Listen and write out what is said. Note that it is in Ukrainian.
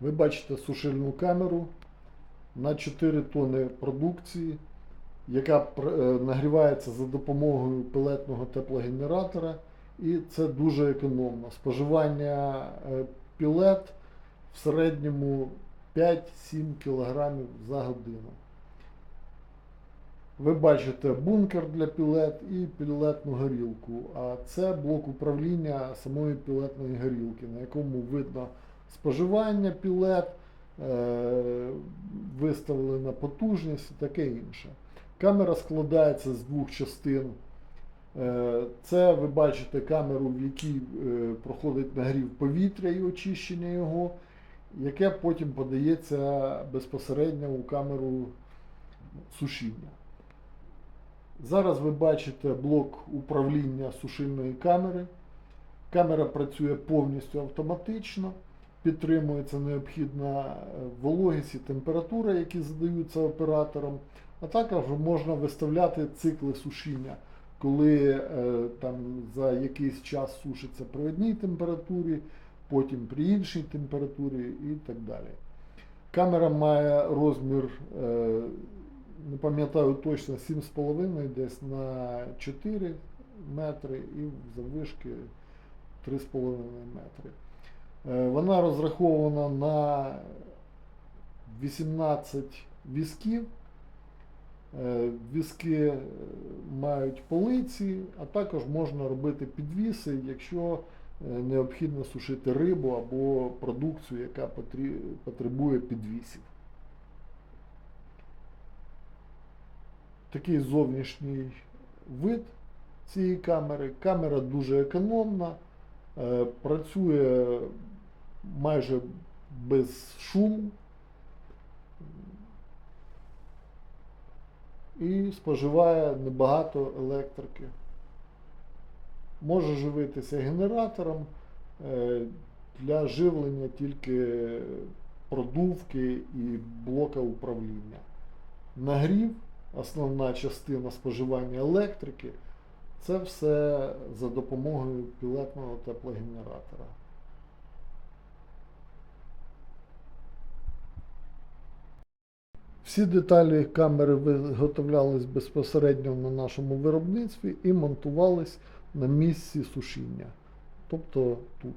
Ви бачите сушильну камеру на 4 тони продукції, яка е, нагрівається за допомогою пелетного теплогенератора, і це дуже економно. Споживання е, пілет в середньому 5-7 кг за годину. Ви бачите бункер для пілет і пілетну горілку. А це блок управління самої пілетної горілки, на якому видно споживання пілет, е, виставлена потужність і таке інше. Камера складається з двох частин. Е, Це ви бачите камеру, в якій е, проходить нагрів повітря і очищення його, яке потім подається безпосередньо у камеру сушіння. Зараз ви бачите блок управління сушильної камери. Камера працює повністю автоматично, підтримується необхідна е, вологість і температура, які задаються оператором, а також можна виставляти цикли сушіння, коли е, там за якийсь час сушиться при одній температурі, потім при іншій температурі і так далі. Камера має розмір, е, не пам'ятаю точно, 7,5 десь на 4 метри і заввишки 3,5 метри. Е, Вона розрахована на 18 візків. Е, Візки е, мають полиці, а також можна робити підвіси, якщо необхідно сушити рибу або продукцію, яка потребує підвісів. Такий зовнішній вид цієї камери. Камера дуже економна, працює майже без шуму і споживає небагато електрики. Може живитися генератором е, для живлення тільки продувки і блока управління. Нагрів, основна частина споживання електрики, це все за допомогою пілетного теплогенератора. Всі деталі камери виготовлялись безпосередньо на нашому виробництві і монтувались на місці сушіння, тобто тут.